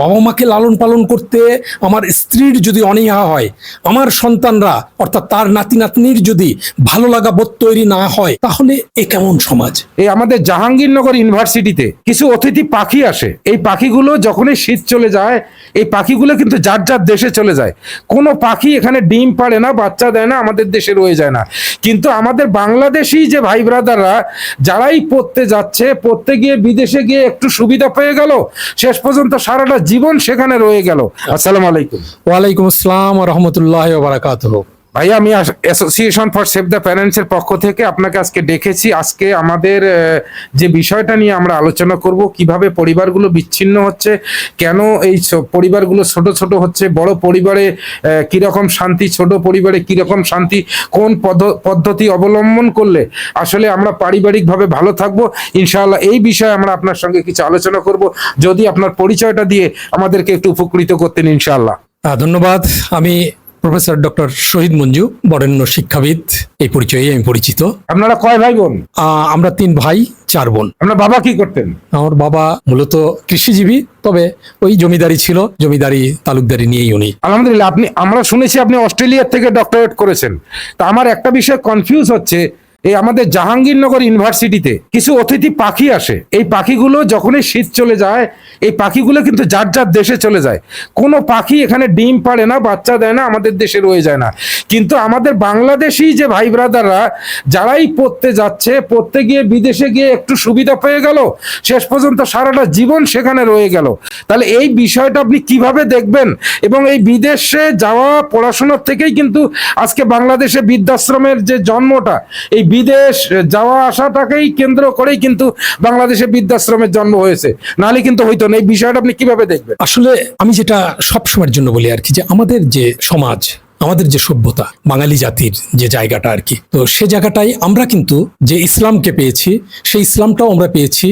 বাবা মাকে লালন পালন করতে আমার স্ত্রীর যদি অনীহা হয়, আমার সন্তানরা, অর্থাৎ তার নাতি নাতনির যদি ভালো লাগা বোধ তৈরি না হয়, তাহলে এ কেমন সমাজ? এই আমাদের জাহাঙ্গীরনগর ইউনিভার্সিটিতে কিছু অতিথি পাখি আসে। এই পাখিগুলো যখনই শীত চলে যায়, এই পাখিগুলো কিন্তু যার যার দেশে চলে যায়। কোনো পাখি এখানে ডিম পাড়ে না, বাচ্চা দেয় না, আমাদের দেশে রয়ে যায় না। কিন্তু আমাদের বাংলাদেশি যে ভাই ব্রাদাররা, যারাই পড়তে যাচ্ছে, পড়তে গিয়ে বিদেশে গিয়ে একটু সুবিধা পেয়ে গেল, শেষ পর্যন্ত সারাটা জীবন সেখানে রয়ে গেল। আসসালাম আলাইকুম। ওয়ালাইকুম আসসালাম রহমতুল্লাহ বারাকাত ভাইয়া, আমি association for save the parents এর পক্ষ থেকে আপনাকে আজকে ডেকেছি। আজকে আমাদের যে বিষয়টা নিয়ে আমরা আলোচনা করব, কীভাবে পরিবারগুলো বিচ্ছিন্ন হচ্ছে, কেন এই পরিবারগুলো ছোট ছোট হচ্ছে, বড় পরিবারে কীরকম শান্তি, ছোট পরিবারে কীরকম শান্তি, কোন পদ্ধ- পদ্ধতি অবলম্বন করলে আসলে আমরা পারিবারিকভাবে ভালো থাকব। ইনশাআল্লাহ এই বিষয়ে আমরা আপনার সঙ্গে কিছু আলোচনা করব। যদি আপনার পরিচয়টা দিয়ে আমাদেরকে একটু উপকৃত করতেন, ইনশাআল্লাহ। ধন্যবাদ। আমি প্রফেসর ডক্টর শহীদ মঞ্জু বরেণ্য শিক্ষাবিদ এই পরিচয়ে আমি পরিচিত। আপনারা কয় ভাই বোন? আমরা তিন ভাই চার বোন। আপনার বাবা কি করতেন? আমার বাবা মূলত কৃষিজীবী তবে ওই জমিদারি ছিল জমিদারি তালুকদারি নিয়েই উনি। আলহামদুলিল্লাহ আপনি আমরা শুনেছি আপনি অস্ট্রেলিয়া থেকে ডক্টরেট করেছেন। তা আমার একটা বিষয় কনফিউজ হচ্ছে এই আমাদের জাহাঙ্গীরনগর ইউনিভার্সিটিতে কিছু অতিথি পাখি আসে। এই পাখিগুলো যখনই শীত চলে যায়, এই পাখিগুলো কিন্তু যার যার দেশে চলে যায়। কোনো পাখি এখানে ডিম পাড়ে না, বাচ্চা দেয় না, আমাদের দেশে রয়ে যায় না। কিন্তু আমাদের বাংলাদেশি যে ভাই ব্রাদাররা, যারাই পড়তে যাচ্ছে, পড়তে গিয়ে বিদেশে গিয়ে একটু সুবিধা পেয়ে গেল, শেষ পর্যন্ত সারাটা জীবন সেখানে রয়ে গেল। তাহলে এই বিষয়টা আপনি কীভাবে দেখবেন? এবং এই বিদেশে যাওয়া পড়াশোনার থেকেই কিন্তু আজকে বাংলাদেশে বৃদ্ধাশ্রমের যে জন্মটা, এই বিদেশ যাওয়া আসাটাকেই কেন্দ্র করেই কিন্তু বাংলাদেশে বৃদ্ধাশ্রমের জন্ম হয়েছে। নাহলে কিন্তু হইতো না। এই বিষয়টা আপনি কীভাবে দেখবেন? আসলে আমি যেটা সব সময়ের জন্য বলি আর কি, যে আমাদের যে সমাজ, আমাদের যে সভ্যতা, বাঙালি জাতির যে জায়গাটা আর কি, তো সে জায়গাটাই আমরা কিন্তু যে ইসলামকে পেয়েছি, সেই ইসলামটাও আমরা পেয়েছি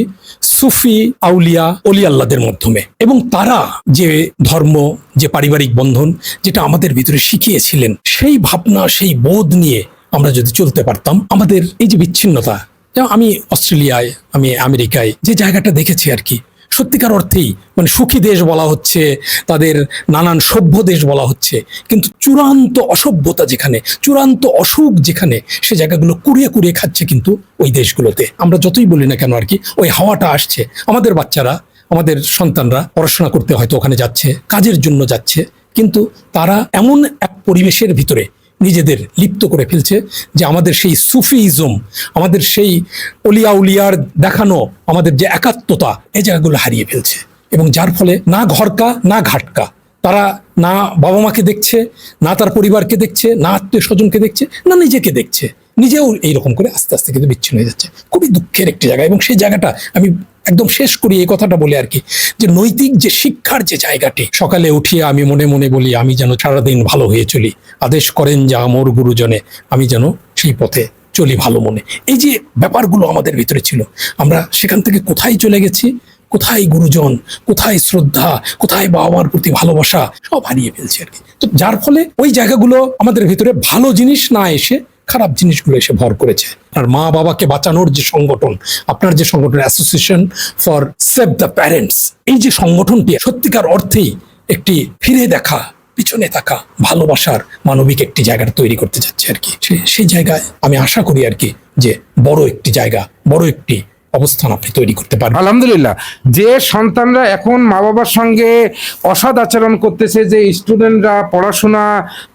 সুফি, আউলিয়া অলি আল্লাদের মাধ্যমে। এবং তারা যে ধর্ম, যে পারিবারিক বন্ধন, যেটা আমাদের ভিতরে শিখিয়েছিলেন, সেই ভাবনা, সেই বোধ নিয়ে আমরা যদি চলতে পারতাম, আমাদের এই যে বিচ্ছিন্নতা আমি অস্ট্রেলিয়ায়, আমি আমেরিকায়, যে জায়গাটা দেখেছি আর কি, সত্যিকার অর্থেই মানে সুখী দেশ বলা হচ্ছে, তাদের নানান সভ্য দেশ বলা হচ্ছে, কিন্তু চূড়ান্ত অসভ্যতা যেখানে, চূড়ান্ত অসুখ যেখানে, সে জায়গাগুলো কুড়িয়ে কুড়িয়ে খাচ্ছে কিন্তু ওই দেশগুলোতে। আমরা যতই বলি না কেন আর কি, ওই হাওয়াটা আসছে। আমাদের বাচ্চারা, আমাদের সন্তানরা পড়াশোনা করতে হয়তো ওখানে যাচ্ছে, কাজের জন্য যাচ্ছে, কিন্তু তারা এমন এক পরিবেশের ভিতরে নিজেদের লিপ্ত করে ফেলছে যে আমাদের সেই সুফিজম, আমাদের সেই অলিয়া উলিয়ার দেখানো, আমাদের যে একাত্মতা এই জায়গাগুলো হারিয়ে ফেলছে। এবং যার ফলে না ঘরকা, না ঘাটকা। তারা না বাবা মাকে দেখছে, না তার পরিবারকে দেখছে, না আত্মীয় স্বজনকে দেখছে, না নিজেকে দেখছে। নিজেও এইরকম করে আস্তে আস্তে কিন্তু বিচ্ছিন্ন হয়ে যাচ্ছে। খুবই দুঃখের একটি জায়গা এবং সেই জায়গাটা আমি একদম শেষ করি এই কথাটা বলে আর কি, যে নৈতিক যে শিক্ষার যে জায়গাটি, সকালে উঠিয়ে আমি মনে মনে বলি, আমি যেন সারাদিন ভালো হয়ে চলি, আদেশ করেন যা মোর গুরুজনে, আমি যেন সেই পথে চলি ভালো মনে। এই যে ব্যাপারগুলো আমাদের ভিতরে ছিল, আমরা সেখান থেকে কোথায় চলে গেছি, কোথায় গুরুজন, কোথায় শ্রদ্ধা, কোথায় বাবা মার প্রতি ভালোবাসা, সব হারিয়ে ফেলছি আর কি। তো যার ফলে ওই জায়গাগুলো আমাদের ভিতরে ভালো জিনিস না এসে খারাপ জিনিসগুলো এসে ভর করেছে। আর মা বাবাকে বাঁচানোর যে সংগঠন, আপনার যে সংগঠন association for save the parents এই যে সংগঠনটি সত্যিকার অর্থেই একটি ফিরে দেখা, পিছনে থাকা, ভালোবাসার মানবিক একটি জায়গা তৈরি করতে যাচ্ছে আর কি। সেই জায়গায় আমি আশা করি আর কি যে বড় একটি জায়গা, বড় একটি অবস্থান আপনি তৈরি করতে পারবেন। আলহামদুলিল্লাহ। যে সন্তানরা এখন মা বাবার সঙ্গে অসৎ আচরণ করতেছে যে স্টুডেন্টরা পড়াশোনা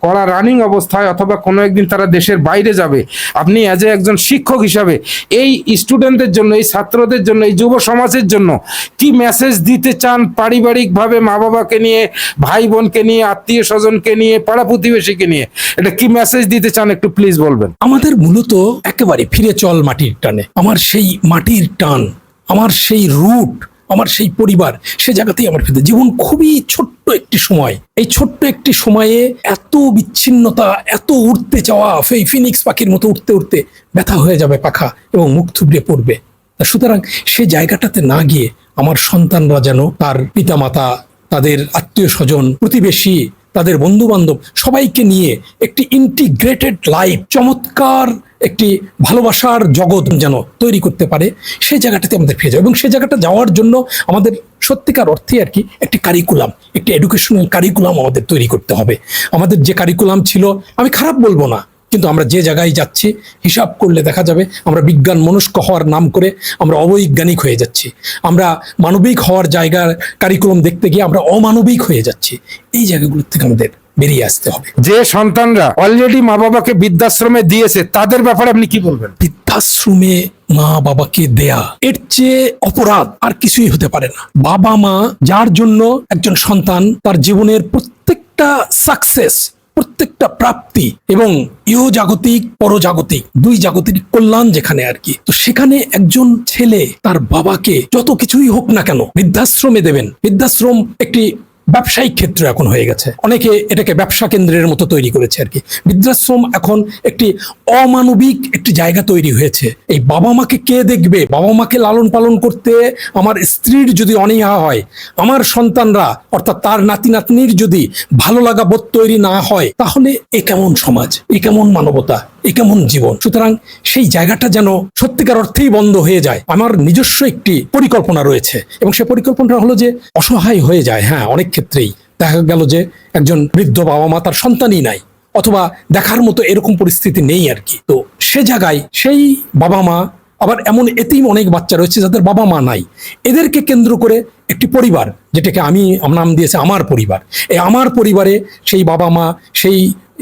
করা রানিং অবস্থায় অথবা কোনো একদিন তারা দেশের বাইরে যাবে আপনি অ্যাজ এ একজন শিক্ষক হিসাবে এই স্টুডেন্টদের জন্য এই ছাত্রদের জন্য এই যুব সমাজের জন্য কি মেসেজ দিতে চান পারিবারিকভাবে মা বাবাকে নিয়ে ভাই বোনকে নিয়ে আত্মীয় স্বজনকে নিয়ে পাড়া প্রতিবেশীকে নিয়ে? এটা কি মেসেজ দিতে চান একটু প্লিজ বলবেন। আমাদের মূলত একেবারে ফিরে চল মাটির টানে। আমার সেই মাটির টান, আমার সেই রুট, আমার সেই পরিবার, সে জায়গাতেই আমার ফিরতে। জীবন খুবই ছোট্ট একটি সময়। এই ছোট্ট একটি সময়ে এত বিচ্ছিন্নতা, এত উঠতে চাওয়া এই ফিনিক্স পাখির মতো উঠতে উঠতে ব্যথা হয়ে যাবে পাখা এবং মুখ থুবড়ে পড়বে। সুতরাং সে জায়গাটাতে না গিয়ে আমার সন্তানরা যেন, তার পিতামাতা, তাদের আত্মীয় স্বজন প্রতিবেশী, তাদের বন্ধু বান্ধব সবাইকে নিয়ে একটি ইন্টিগ্রেটেড লাইফ চমৎকার একটি ভালোবাসার জগৎ যেন তৈরি করতে পারে, সেই জায়গাটাতে আমাদের ফিরে যাবে এবং সেই জায়গাটা যাওয়ার জন্য আমাদের সত্যিকার অর্থে আর কি একটি কারিকুলাম একটি এডুকেশনাল কারিকুলাম আমাদের তৈরি করতে হবে। আমাদের যে কারিকুলাম ছিল, আমি খারাপ বলব না, কিন্তু আমরা যে জায়গায় যাচ্ছি, হিসাব করলে দেখা যাবে আমরা বিজ্ঞান মনস্ক হওয়ার নাম করে আমরা অবৈজ্ঞানিক হয়ে যাচ্ছি। আমরা মানবিক হওয়ার জায়গার কারিকুলাম দেখতে গিয়ে আমরা অমানবিক হয়ে যাচ্ছি। এই জায়গাগুলোর থেকে আমাদের বেরিয়ে আসতে হবে। যে সন্তানরা অলরেডি মা বাবাকে বৃদ্ধাশ্রমে দিয়েছে তাদের ব্যাপারে আপনি কি বলবেন? বৃদ্ধাশ্রমে মা বাবাকে দেয়া এর চেয়ে অপরাধ আর কিছুই হতে পারে না। বাবা মা যার জন্য একজন সন্তান তার জীবনের প্রত্যেকটা সাকসেস প্রত্যেকটা প্রাপ্তি এবং ইহজাগতিক পরজাগতিক দুই জাগতিক কল্যাণ যেখানে আর কি তো সেখানে একজন ছেলে তার বাবাকে যত কিছুই হোক না কেন বৃদ্ধাশ্রমে দেবেন। বৃদ্ধাশ্রম একটি ব্যবসায়িক ক্ষেত্র এখন হয়ে গেছে। অনেকে এটাকে ব্যবসা কেন্দ্রের মতো তৈরি করেছে আর কি। বৃদ্ধাশ্রম এখন একটি অমানবিক একটি জায়গা তৈরি হয়েছে। এই বাবা মাকে কে দেখবে? বাবা মাকে লালন পালন করতে আমার স্ত্রীর যদি অনীহা হয়, আমার সন্তানরা, অর্থাৎ তার নাতি নাতনির যদি ভালো লাগা বোধ তৈরি না হয়, তাহলে এ কেমন সমাজ? এ কেমন মানবতা? এ কেমন জীবন? সুতরাং সেই জায়গাটা যেন সত্যিকার অর্থেই বন্ধ হয়ে যায়। আমার নিজস্ব একটি পরিকল্পনা রয়েছে এবং সে পরিকল্পনাটা হলো যে অসহায় হয়ে যায়। হ্যাঁ অনেক ক্ষেত্রেই। দেখা গেল যে একজন বৃদ্ধ বাবা মা তার সন্তানই নাই অথবা দেখার মতো এরকম পরিস্থিতি নেই আর কি। তো সে জায়গায় সেই বাবা মা আবার এমন এতেই অনেক বাচ্চা রয়েছে যাদের বাবা মা নাই। এদেরকে কেন্দ্র করে একটি পরিবার, যেটাকে আমি নাম দিয়েছি আমার পরিবার। এই আমার পরিবারে সেই বাবা মা সেই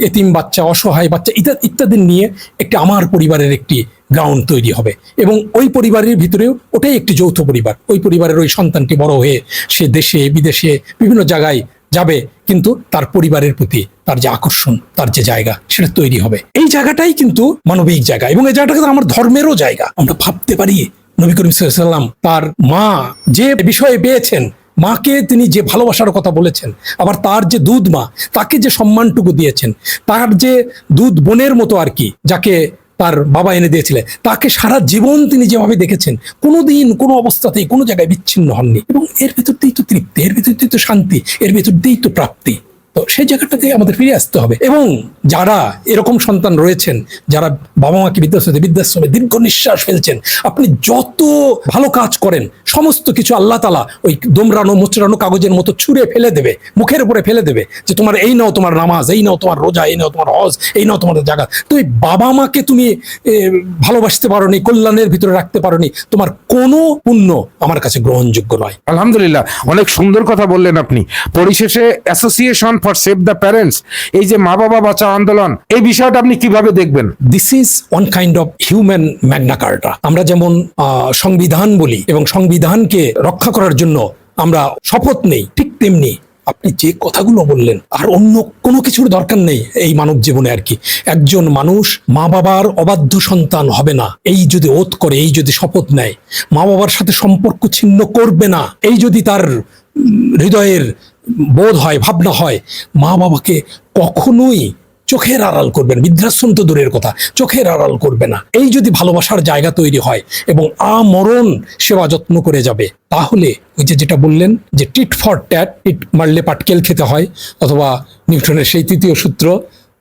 এতিম বাচ্চা, অসহায় বাচ্চা ইত্যাদি ইত্যাদি নিয়ে একটি আমার পরিবারের একটি গ্রাউন্ড তৈরি হবে। এবং ওই পরিবারের ভিতরেও ওটাই একটি যৌথ পরিবার। ওই পরিবারের ওই সন্তানটি বড় হয়ে সে দেশে, বিদেশে, বিভিন্ন জায়গায় যাবে, কিন্তু তার পরিবারের প্রতি তার যে আকর্ষণ, তার যে জায়গা, সেটা তৈরি হবে। এই জায়গাটাই কিন্তু মানবিক জায়গা এবং এই জায়গাটা আমার ধর্মেরও জায়গা। আমরা ভাবতে পারি, নবী করিম সাল্লাম তার মা যে বিষয়ে পেয়েছেন মাকে তিনি যে ভালোবাসার কথা বলেছেন, আবার তার যে দুধ মা, তাকে যে সম্মানটুকু দিয়েছেন, তার যে দুধ বোনের মতো আর কি, যাকে তার বাবা এনে দিয়েছিলেন, তাকে সারা জীবন তিনি যেভাবে দেখেছেন, কোনোদিন কোনো অবস্থাতেই কোনো জায়গায় বিচ্ছিন্ন হননি। এবং এর ভিতর দিয়েই তো তৃপ্তি, এর ভিতর দিয়েই তো শান্তি, এর ভিতর দিয়েই তো প্রাপ্তি। তো সেই জায়গাটাতে আমাদের ফিরে আসতে হবে। এবং যারা এরকম সন্তান রয়েছেন, যারা বাবা মাকে বৃদ্ধাশ্রমে বৃদ্ধাশ্রমে দীর্ঘ নিঃশ্বাস ফেলছেন, আপনি যত ভালো কাজ করেন, সমস্ত কিছু আল্লাহ তালা ওই দোমরানো, মোচড়ানো কাগজের মতো ছুঁড়ে ফেলে দেবে, মুখের উপরে ফেলে দেবে যে তোমার এই নাও তোমার নামাজ, এই নাও তোমার রোজা, এই নাও তোমার হজ, এই নাও তোমার জায়গা তো তুমি বাবা মাকে তুমি ভালোবাসতে পারোনি, কল্যাণের ভিতরে রাখতে পারোনি, তোমার কোনো পুণ্য আমার কাছে গ্রহণযোগ্য নয়। আলহামদুলিল্লাহ, অনেক সুন্দর কথা বললেন আপনি। পরিশেষে association for save the parents এই যে মা বাবা বাঁচাও আন্দোলন, এই বিষয়টা আপনি কীভাবে দেখবেন? This is one kind of human Magna Carta আমরা যেমন সংবিধান বলি এবং সংবিধানকে রক্ষা করার জন্য আমরা শপথ নেই, ঠিক তেমনি আপনি যে কথাগুলো বললেন, আর অন্য কোনো কিছুর দরকার নেই এই মানব জীবনে আর কি। একজন মানুষ মা বাবার অবাধ্য সন্তান হবে না। এই যদি ওত করে, এই যদি শপথ নেয়, মা বাবার সাথে সম্পর্ক ছিন্ন করবে না। এই যদি তার হৃদয়ের বোধ হয়, ভাবনা হয়, মা বাবাকে কখনোই চোখের আড়াল করবেন বৃদ্ধাশ্রম তো দূরের কথা, চোখের আড়াল করবে না। এই যদি ভালোবাসার জায়গা তৈরি হয় এবং আমরণ সেবা যত্ন করে যাবে, তাহলে ওই যে যেটা বললেন যে টিট ফর ট্যাট, টিট মারলে পাটকেল খেতে হয়, অথবা নিউটনের সেই তৃতীয় সূত্র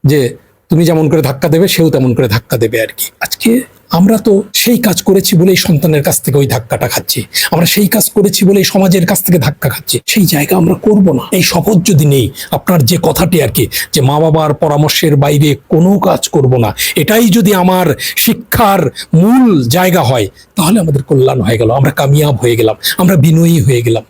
যে তুমি যেমন করে ধাক্কা দেবে, সেও তেমন করে ধাক্কা দেবে আর কি। আজকে আমরা তো সেই কাজ করেছি বলেই সন্তানের কাছ থেকে ওই ধাক্কাটা খাচ্ছি। আমরা সেই কাজ করেছি বলেই সমাজের কাছ থেকে ধাক্কা খাচ্ছি। সেই জায়গা আমরা করব না। এই শপথ যদি নেই, আপনার যে কথাটি আর কি, যে মা বাবার পরামর্শের বাইরে কোনো কাজ করব না, এটাই যদি আমার শিক্ষার মূল জায়গা হয়, তাহলে আমাদের কল্যাণ হয়ে গেল। আমরা কামিয়াব হয়ে গেলাম। আমরা বিনয়ী হয়ে গেলাম।